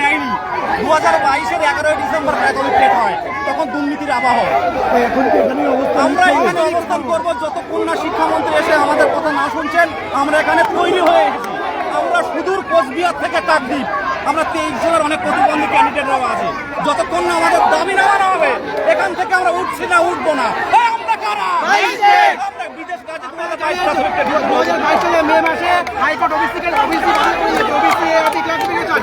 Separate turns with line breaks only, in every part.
নেয়নি ডিসেম্বর প্রাথমিক হয় তখন দুর্নীতির অবস্থান করব যতক্ষণ না শিক্ষামন্ত্রী এসে আমাদের কথা না শুনছেন, আমরা এখানে তৈরি হয়ে আমরা সুদূর কোচবিহার থেকে কাকদ্বীপ আমরা তেইশ অনেক প্রতিবন্ধী ক্যান্ডিডেটরাও আছে। যতক্ষণ না আমাদের দাবি নেওয়ানো হবে, এখান থেকে আমরা উঠছি না, উঠবো না। আমরা বিদেশ
মে মাসে হাইকোর্ট অফিস থেকে ক্লাসিফিকেশন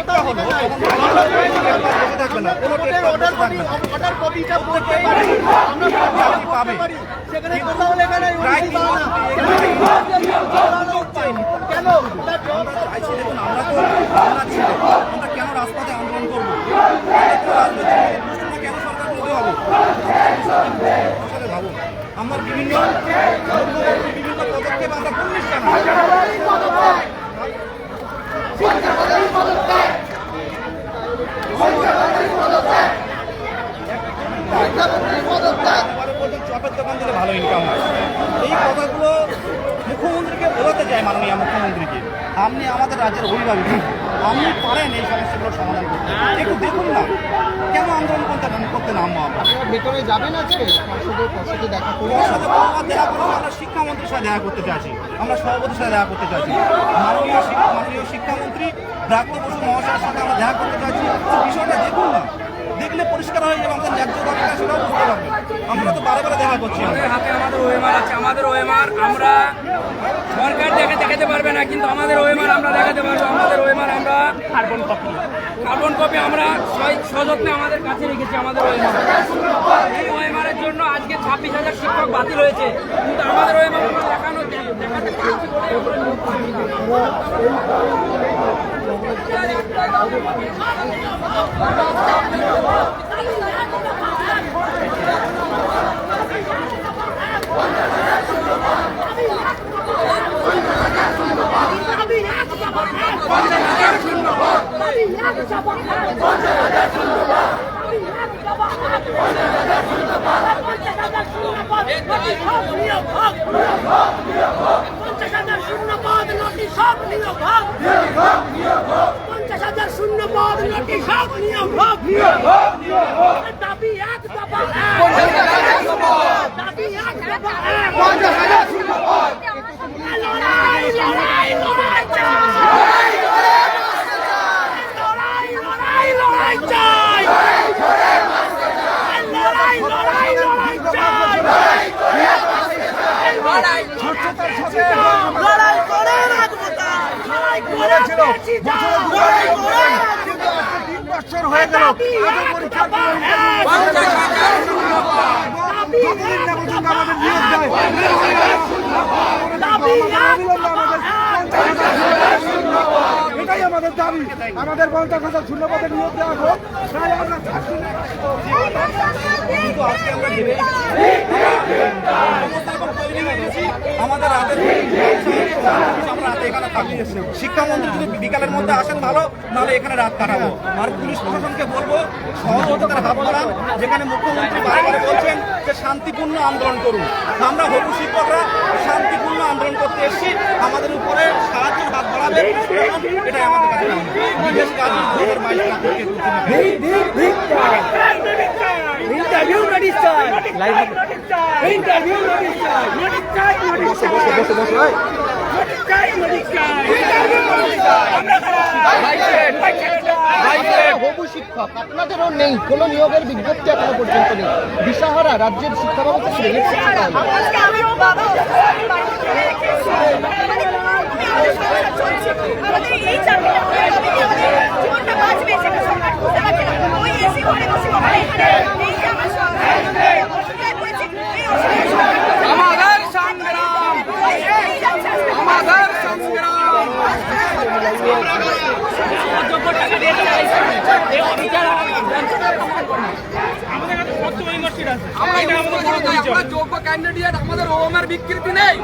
কোনো
আমরা কেন তার জবাব
আমরা তো আমরা ছিল আমরা কেন রাজপথে আন্দোলন করব কেন সরকার করতে হবে ভাবুন বিভিন্ন বিভিন্ন পদক্ষেপ আমরা পুলিশ কেন এবারে বলছেন চপের দোকান দিলে ভালো ইনকাম হয় এই কথাগুলো মুখ্যমন্ত্রীকে বোঝাতে চাই মাননীয় মুখ্যমন্ত্রীকে আপনি আমাদের রাজ্যের অভিভাবক। আপনি পারেন এই সমস্যাগুলো সমাধান করতে। একটু দেখুন না কেন আন্দোলন করতে করতে নামবো আমরা?
ভেতরে যাবেন আজকে? দেখা
করব আমরা শিক্ষামন্ত্রীর সাথে দেখা করতে চাইছি। আমরা সভাপতির সাথে দেখা করতে চাইছি। মাননীয় শিক্ষা মাননীয় শিক্ষামন্ত্রী ব্রাত্য বসু মহাশয়ের সাথে আমরা দেখা করতে চাইছি। বিষয়টা দেখুন না। দেখলে পরিষ্কার হয়ে যাবে আমাদের ন্যায্য দাবিটা সেটাও বুঝতে পারবেন। আমরা তো বারে বারে দেখা করছি।
আমাদের হাতে আমাদের ওএমআর আছে আমাদের ওএমআর আমরা সরকার দেখে দেখাতে পারবে না কিন্তু আমাদের ওএমআর আমরা দেখাতে পারব আমাদের ওএমআর আমরা কার্বন কপি কার্বন কপি আমরা সযত্নে আমাদের কাছে রেখেছি আমাদের ওএমআর এই ওএমআর এর জন্য আজকে ছাব্বিশ হাজার শিক্ষক বাতিল হয়েছে কিন্তু আমাদের ওএমআর আমরা দেখানো দেখাতে পারছি
হাজার শূন্য পদ নোটিশ সব নিয়োগ হোক পঞ্চাশ হাজার শূন্য পদ। নোটিশ সব নিয়োগ হোক দাবি এক এক দাবি এক লড়াই লড়াই লড়াই চাই লড়াই লড়াই লড়াই চাই লড়াই লড়াই লড়াই চাই লড়াই করে রাখব তাই লড়াই করে পেয়েছি তাই লড়াই করে
আমাদের নিয়োগ এটাই আমাদের দাবি আমাদের পঞ্চাশ হাজার শূন্য নিয়োগ দেওয়া হোক আমরা চাকরি
কিন্তু আজকে আমরা ভেবে সমস্ত এখন তৈরি হয়ে গেছি আমাদের রাতের আমরা শিক্ষামন্ত্রী যদি বিকালের মধ্যে আসেন ভালো নাহলে এখানে রাত কাটাবো আর পুলিশ প্রশাসনকে বলব সহযোগিতার হাত বাড়ান যেখানে মুখ্যমন্ত্রী বারবার বলছেন যে শান্তিপূর্ণ আন্দোলন করুন আমরা হবু শিক্ষকরা শান্তিপূর্ণ আন্দোলন করতে এসেছি আমাদের উপরে সাহায্যের হাত বাড়াবে এটাই আমাদের কাছে। বিদেশ কাজ বাইশ
ইন্টারভিউ নোটিশ চাই নোটিশ চাই নোটিশ চাই নোটিশ বসে বসে নোটিশ চাই নোটিশ চাই ইন্টারভিউ নোটিশ চাই আমরা
হবু শিক্ষক আপনাদেরও নেই কোনো নিয়োগের বিজ্ঞপ্তি এখনও পর্যন্ত নেই। দিশাহারা রাজ্যের শিক্ষা ব্যবস্থা
আমাদের সংসার চলছে আমাদের এই চাকরিটা করে তবে কি আমাদের জীবনটা বাঁচবে সেটা সরকার বুঝতে পারছে না ওই এসি ঘরে বসে আমরা এখানে এই যে আমার সরকার অসুবিধায় পড়েছে এই অসুবিধায় সরকার বুঝতে পারছে না।
আমাদের সংগ্রাম
এই যাচ্ছে আজকে
আমাদের সংগ্রাম আমরা আমরা যোগ্য ক্যান্ডিডেট আমাদের ওমের বিকৃতি নেই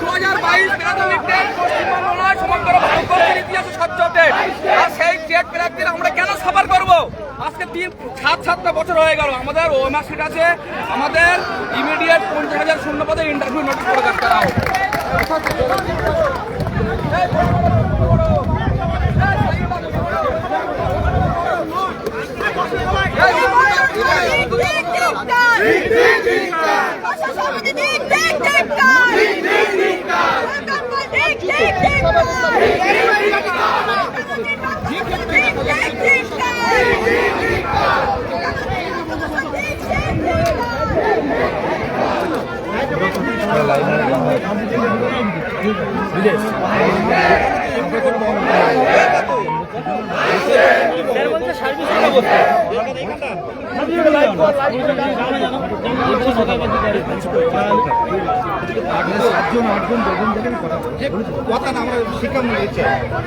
দু হাজার বাইশ প্রাথমিক পশ্চিমবঙ্গ নয় সমগ্র সেই ডেট প্রার্থীরা আমরা কেন সাফার করব আজকে তিন সাত সাতটা বছর হয়ে গেল আমাদের ওএমআর সিট আমাদের ইমিডিয়েট পঞ্চাশ হাজার শূন্য পদে ইন্টারভিউ নোটিশ প্রকাশ করা
দিচ্ছে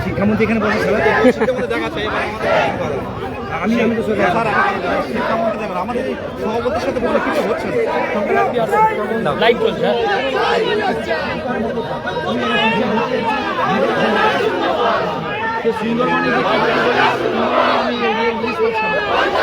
শিক্ষামন্ত্রী এখানে বসে আমাদের আমি আমি তো শিক্ষামন্ত্রী আমাদের সভাপতির সাথে বলে কিছু হচ্ছে না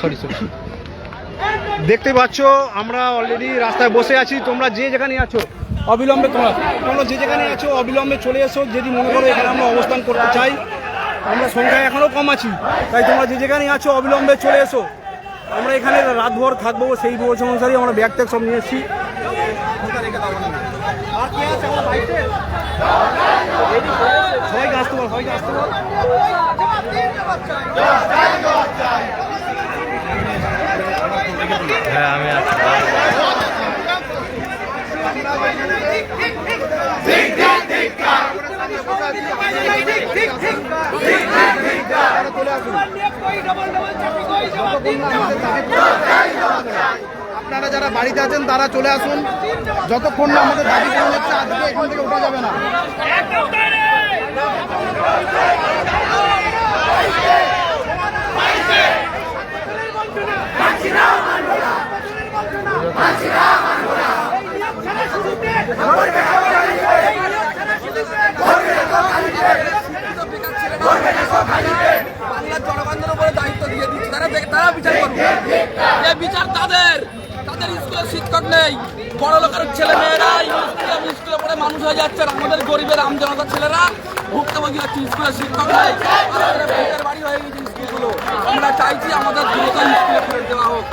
সরি সরি দেখতে পাচ্ছ, আমরা অলরেডি রাস্তায় বসে আছি। তোমরা যে যেখানে আছো, অবিলম্বে তোমরা তোমরা যে যেখানে আছো, অবিলম্বে চলে এসো। যদি মনে করো এখানে আমরা অবস্থান করতে চাই, আমরা সংখ্যায় এখনও কম আছি। তাই তোমরা যে যেখানে আছো, অবিলম্বে চলে এসো। আমরা এখানে রাতভর থাকব, সেই বোঝ অনুসারেই আমরা ব্যাগ ট্যাগ সব নিয়ে এসেছি। সবাইকে আসতে বল সবাইকে আসতে
আপনারা যারা বাড়িতে আছেন তারা চলে আসুন। যতক্ষণ না আমাদের দাবি পূরণ হচ্ছে আজকে এখান থেকে ওঠা যাবে না।
দায়িত্ব দিয়ে তারা বিচার করবে। যে বিচার তাদের। তাদের স্কুলে শিক্ষক নেই। বড় লোকের ছেলে স্কুলে স্কুলে মানুষ হয়ে যাচ্ছে আমাদের গরিবের আমজনতার ছেলেরা ভুক্তভোগী হচ্ছে। স্কুলে শিক্ষক নেই। বাড়ি হয়ে গেছে। আমরা চাইছি আমাদের দ্রুত স্কুলে ফেরত দেওয়া হোক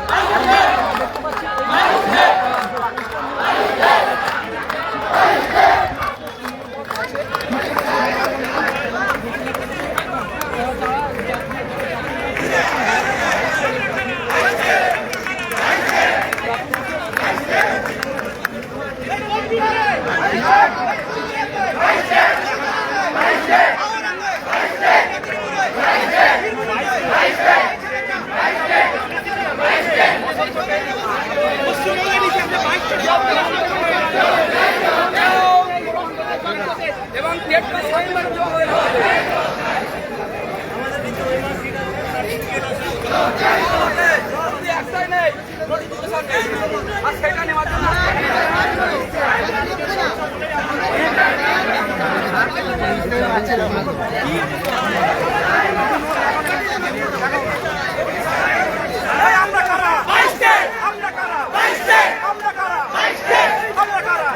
এবং ডেটটা সাইনবার দেওয়া হয়ে যাবে যদি একটাই নেই নোটিফিকেশন নেই আর সেটা নেওয়ার জন্য
আমরা কারা আমরা কারা আমরা কারা আমরা কারা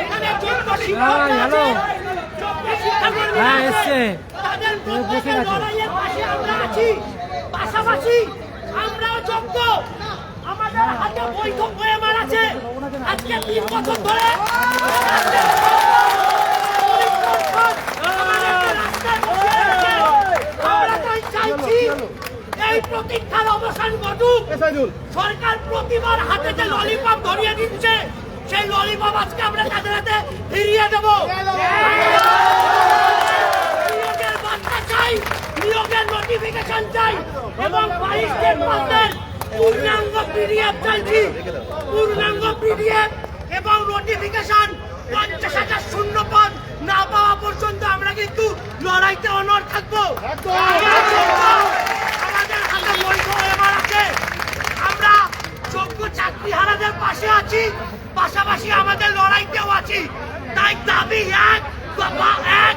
এখানে
হ্যাঁ। এসছে।
আমরা পাশাপাশি যোগ্য আমাদের হাতে আছে আজকে তিন বছর ধরে এই প্রতীক্ষার অবসান ঘটুক। সরকার প্রতিবার হাতে যে ললিপপ ধরিয়ে দিচ্ছে সেই ললিপপ আজকে আমরা তাদের হাতে ফিরিয়ে দেবো। নিয়োগের বার্তা চাই, নিয়োগের নোটিফিকেশন চাই এবং বাইশ মাসের পূর্ণাঙ্গ পিডিএফ চাইছি। পূর্ণাঙ্গ পিডিএফ এবং নোটিফিকেশন পঞ্চাশ হাজার শূন্য পদ না পাওয়া পর্যন্ত আমরা কিন্তু লড়াইতে অনর থাকব আমরা যোগ্য, আমাদের হাতে বৈধ এবার আছে আমরা যোগ্য চাকরি পাশে আছি পাশাপাশি আমাদের লড়াইতেও আছি। তাই দাবি এক দফা এক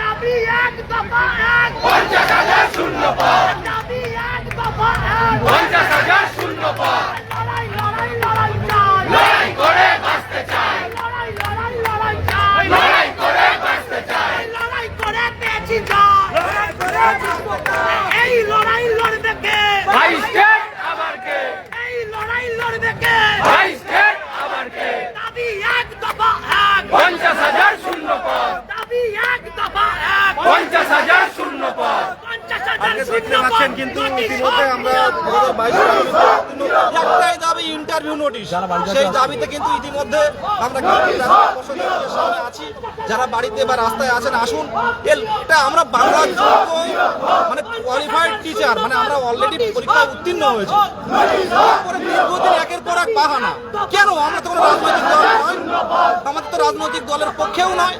দাবি এক দফা এক লড়াই লড়াই লড়াই চাই লড়াই করে বাঁচতে চাই লড়াই লড়াই লড়াই চাই লড়াই করে বাঁচতে চাই লড়াই করে পেয়েছি জয় লড়াই করে এই লড়াই লড়বে কে
ভাই স্টেট আবার কে
এই লড়াই লড়বে কে
ভাই স্টেট আবার কে
দাবি এক দফা এক
পঞ্চাশ হাজার শূন্য পদ
দাবি এক দফা এক
পঞ্চাশ হাজার শূন্য পদ
পঞ্চাশ হাজার
আজকে
শূন্য
দেখতে পাচ্ছেন কিন্তু ইতিমধ্যে আমরা একটাই দাবি ইন্টারভিউ নোটিশ সেই দাবিতে কিন্তু ইতিমধ্যে আমরা আছি যারা বাড়িতে বা রাস্তায় আছেন আসুন এটা আমরা বাংলা কোয়ালিফাইড টিচার মানে আমরা অলরেডি পরীক্ষায় উত্তীর্ণ হয়েছি তারপরে দীর্ঘদিন একের পর এক বাহানা কেন আমরা তো কোনো রাজনৈতিক দল নয় আমাদের তো রাজনৈতিক দলের পক্ষেও নয়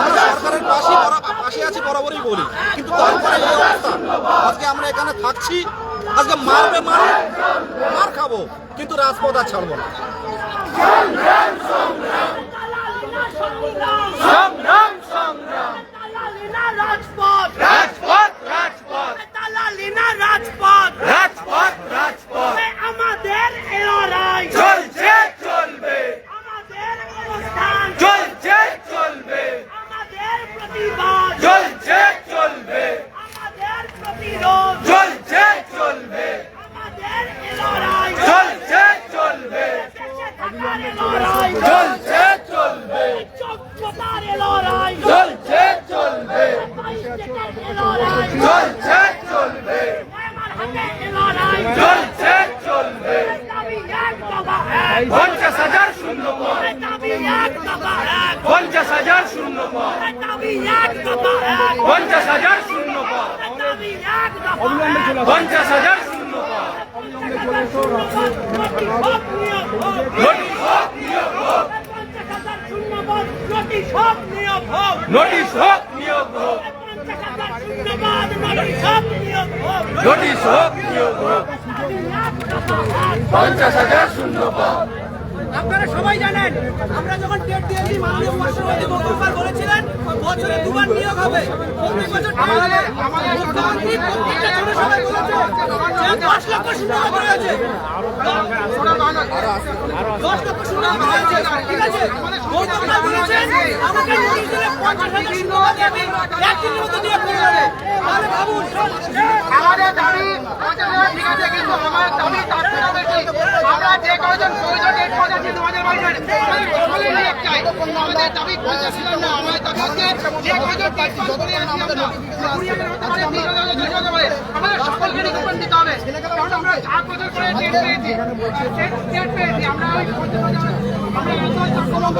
আমরা সরকারের পাশে পাশে আছি বরাবরই বলি কিন্তু তারপরে এই অবস্থা আজকে আমরা এখানে থাকছি আজকে মারবে মার মার খাব কিন্তু রাজপথ আর ছাড়বো না
সংগ্রাম তালালিনা রাজপথ
রাজপথ রাজপথ
তালালিনা রাজপথ
রাজপথ রাজপথ
আমাদের এই লড়াই
চলছে চলবে
আমাদের অবস্থান
চলছে চলবে
আমাদের প্রতিবাদ
চলছে চলবে
আমাদের প্রতিরোধ
চলছে চলবে
আমাদের এই লড়াই
চলছে চলবে
দেশে থাকার এই লড়াই
চলছে চলবে
যোগ্যতার এই লড়াই
চলছে চলবে
বাইশের এই লড়াই
চলছে চলবে পঞ্চাশ হাজার পঞ্চাশ হাজার পঞ্চাশ হাজার পঞ্চাশ হাজার
নোটিশ হোক নিয়োগ হোক
নোটিশ হোক নিয়োগ হোক
হোক নিয়োগ হোক পঞ্চাশ হাজার শূন্যপদ নোটিশ হোক নিয়োগ হোক।
নোটিশ হোক নিয়োগ হোক পঞ্চাশ হাজার শূন্য পদ
আপনারা সবাই জানেন আমরা যখন টেট দিয়েছি মাননীয় রাষ্ট্রপতি বঙ্গোপাধ্যায় বলেছিলেন বছরে দুবার নিয়োগ হবে। প্রত্যেক বছর আমাদের মুখ্যমন্ত্রী প্রত্যেকটা জনসভায় বলেছে দশ লক্ষ শূন্যপদ রয়েছে। দশ লক্ষ শূন্যপদ রয়েছে। ঠিক আছে? গৌতম বলেছেন আমাকে নোটিশ দিলে পঞ্চাশ হাজার শূন্যপদ আমি একদিনের মধ্যে নিয়োগ করে দেবে তাহলে ভাবুন
আমাদের দাবি ঠিক আছে, কিন্তু আমার দাবি তার আমরা যে কয়জন প্রয়োজন ডেট পৌঁছাচ্ছি তোমাদের বাড়িতে আমাদের চাই। আমাদের দাবি পঞ্চাশ হাজার না, আমাদের দাবি হচ্ছে যে কয়জন আমাদের সকলকে রিক্রুটমেন্ট দিতে হবে। কারণ আমরা চার বছর করে ডেট পেয়েছি ডেট পেয়েছি। আমরা ওই আমরা